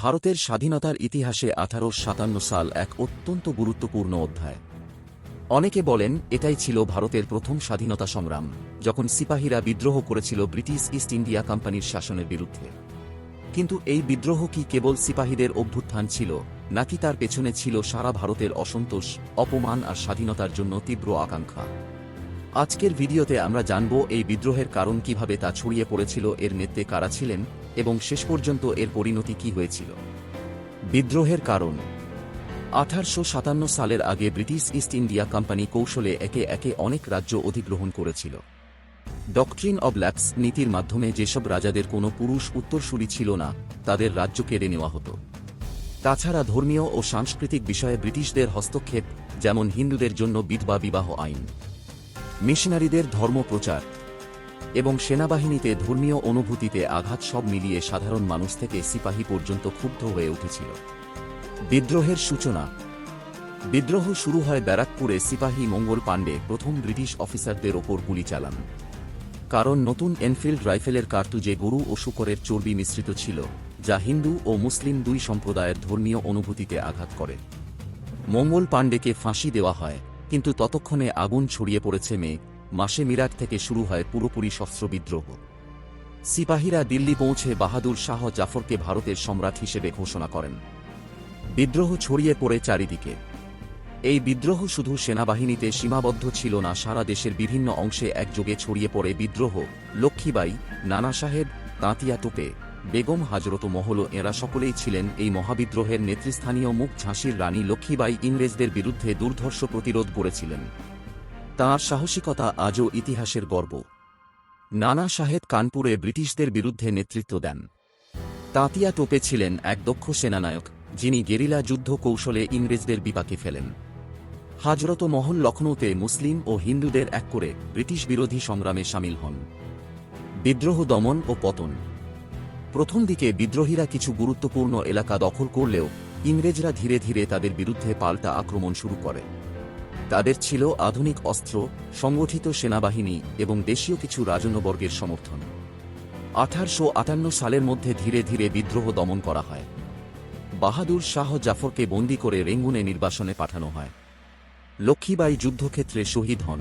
ভারতের স্বাধীনতার ইতিহাসে আঠারো সাতান্ন সাল এক অত্যন্ত গুরুত্বপূর্ণ অধ্যায়। অনেকে বলেন, এটাই ছিল ভারতের প্রথম স্বাধীনতা সংগ্রাম, যখন সিপাহীরা বিদ্রোহ করেছিল ব্রিটিশ ইস্ট ইন্ডিয়া কোম্পানির শাসনের বিরুদ্ধে। কিন্তু এই বিদ্রোহ কি কেবল সিপাহীদের অভ্যুত্থান ছিল, নাকি তার পেছনে ছিল সারা ভারতের অসন্তোষ, অপমান আর স্বাধীনতার জন্য তীব্র আকাঙ্ক্ষা? আজকের ভিডিওতে আমরা জানব, এই বিদ্রোহের কারণ কীভাবে তা ছড়িয়ে পড়েছিল, এর নেতৃত্বে কারা ছিলেন এবং শেষ পর্যন্ত এর পরিণতি কি হয়েছিল? বিদ্রোহের কারণ। আঠারোশো সাতান্ন সালের আগে ব্রিটিশ ইস্ট ইন্ডিয়া কোম্পানি কৌশলে একে একে অনেক রাজ্য অধিগ্রহণ করেছিল। ডকট্রিন অব ল্যাপস নীতির মাধ্যমে যেসব রাজাদের কোনো পুরুষ উত্তরসূরি ছিল না, তাদের রাজ্য কেড়ে নেওয়া হতো। তাছাড়া ধর্মীয় ও সাংস্কৃতিক বিষয়ে ব্রিটিশদের হস্তক্ষেপ, যেমন হিন্দুদের জন্য বিধবা বিবাহ আইন। মিশনারিদের ধর্ম প্রচার এবং সেনাবাহিনীতে ধর্মীয় অনুভূতিতে আঘাত সব মিলিয়ে সাধারণ মানুষ থেকে সিপাহী পর্যন্ত ক্ষুব্ধ হয়ে উঠেছিল। বিদ্রোহের সূচনা। বিদ্রোহ শুরু হয় ব্যারাকপুরে সিপাহী মঙ্গল পাণ্ডে প্রথম ব্রিটিশ অফিসারদের ওপর গুলি চালান। কারণ নতুন এনফিল্ড রাইফেলের কার্তুজে গরু ও শুকরের চর্বি মিশ্রিত ছিল, যা হিন্দু ও মুসলিম দুই সম্প্রদায়ের ধর্মীয় অনুভূতিতে আঘাত করে। মঙ্গল পাণ্ডেকে ফাঁসি দেওয়া হয়, কিন্তু ততক্ষণে আগুন ছড়িয়ে পড়েছে মে মাসে মিরাট থেকে শুরু হয় পুরোপুরি শস্ত্র বিদ্রোহ। সিপাহীরা দিল্লি পৌঁছে বাহাদুর শাহ জাফরকে ভারতের সম্রাট হিসেবে ঘোষণা করেন। বিদ্রোহ ছড়িয়ে পড়ে চারিদিকে। এই বিদ্রোহ শুধু সেনাবাহিনীতে সীমাবদ্ধ ছিল না, সারা দেশের বিভিন্ন অংশে একযোগে ছড়িয়ে পড়ে বিদ্রোহ। লক্ষ্মীবাই নানা সাহেব, তাঁতিয়া টোপে, বেগম হাজরত মহল এরা সকলেই ছিলেন এই মহাবিদ্রোহের নেতৃস্থানীয় মুখ ঝাঁসির রানী লক্ষ্মীবাই ইংরেজদের বিরুদ্ধে দুর্ধর্ষ প্রতিরোধ গড়েছিলেন তাঁর সাহসিকতা আজও ইতিহাসের গর্ব। নানা সাহেব কানপুরে ব্রিটিশদের বিরুদ্ধে নেতৃত্ব দেন। তাঁতিয়া টোপে ছিলেন এক দক্ষ সেনানায়ক, যিনি গেরিলা যুদ্ধ কৌশলে ইংরেজদের বিপাকে ফেলেন। হাজরত মহল লখনৌতে মুসলিম ও হিন্দুদের এক করে ব্রিটিশ বিরোধী সংগ্রামে সামিল হন। বিদ্রোহ দমন ও পতন। প্রথম দিকে বিদ্রোহীরা কিছু গুরুত্বপূর্ণ এলাকা দখল করলেও ইংরেজরা ধীরে ধীরে তাদের বিরুদ্ধে পাল্টা আক্রমণ শুরু করে। তাদের ছিল আধুনিক অস্ত্র, সংগঠিত সেনাবাহিনী এবং দেশীয় কিছু রাজন্যবর্গের সমর্থন। আঠারোশো আটান্ন সালের মধ্যে ধীরে ধীরে বিদ্রোহ দমন করা হয়। বাহাদুর শাহ জাফরকে বন্দি করে রেঙ্গুনে নির্বাসনে পাঠানো হয়। লক্ষ্মীবাই যুদ্ধক্ষেত্রে শহীদ হন।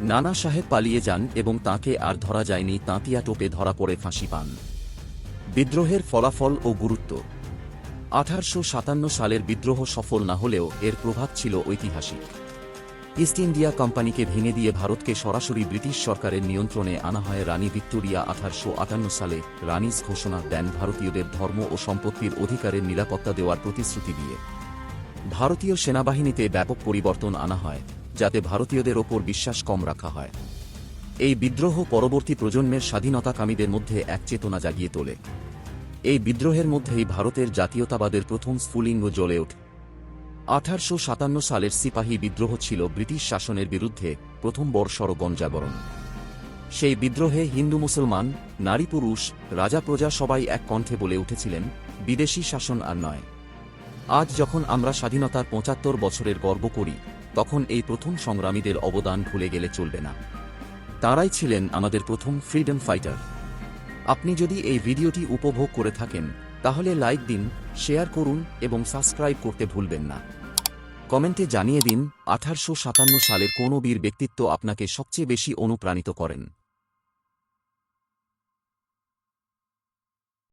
নানা সাহেব পালিয়ে যান এবং তাকে আর ধরা যায়নি, তাঁতিয়া টোপে ধরা পড়ে ফাঁসি পান। বিদ্রোহের ফলাফল ও গুরুত্ব আঠারোশো সালের বিদ্রোহ সফল না হলেও এর প্রভাব ছিল ঐতিহাসিক। ইস্ট ইন্ডিয়া কোম্পানিকে ভেঙে দিয়ে ভারতকে সরাসরি ব্রিটিশ সরকারের নিয়ন্ত্রণে আনা হয় রানী ভিক্টোরিয়া আঠারোশো আটান্ন সালে রানিস ঘোষণা দেন ভারতীয়দের ধর্ম ও সম্পত্তির অধিকারের নিরাপত্তা দেওয়ার প্রতিশ্রুতি দিয়ে। ভারতীয় সেনাবাহিনীতে ব্যাপক পরিবর্তন আনা হয়, যাতে ভারতীয়দের ওপর বিশ্বাস কম রাখা হয়। এই বিদ্রোহ পরবর্তী প্রজন্মের স্বাধীনতাকামীদের মধ্যে এক চেতনা জাগিয়ে তোলে। এই বিদ্রোহের মধ্যেই ভারতের জাতীয়তাবাদের প্রথম স্ফুলিঙ্গ জ্বলে ওঠে। আঠারোশো সাতান্ন সালের সিপাহী বিদ্রোহ ছিল ব্রিটিশ শাসনের বিরুদ্ধে প্রথম বর্ষর গঞ্জাগরণ। সেই বিদ্রোহে হিন্দু মুসলমান, নারী পুরুষ, রাজা প্রজা সবাই এক কণ্ঠে বলে উঠেছিলেন, বিদেশি শাসন আর নয়। আজ যখন আমরা স্বাধীনতার পঁচাত্তর বছরের গর্ব করি, তখন এই প্রথম সংগ্রামীদের অবদান ভুলে গেলে চলবে না। তারাই ছিলেন আমাদের প্রথম ফ্রিডম ফাইটার। আপনি যদি এই ভিডিওটি উপভোগ করে থাকেন, তাহলে লাইক দিন, শেয়ার করুন এবং সাবস্ক্রাইব করতে ভুলবেন না। কমেন্টে জানিয়ে দিন, আঠারোশো সাতান্ন সালের কোন বীর ব্যক্তিত্ব আপনাকে সবচেয়ে বেশি অনুপ্রাণিত করেন।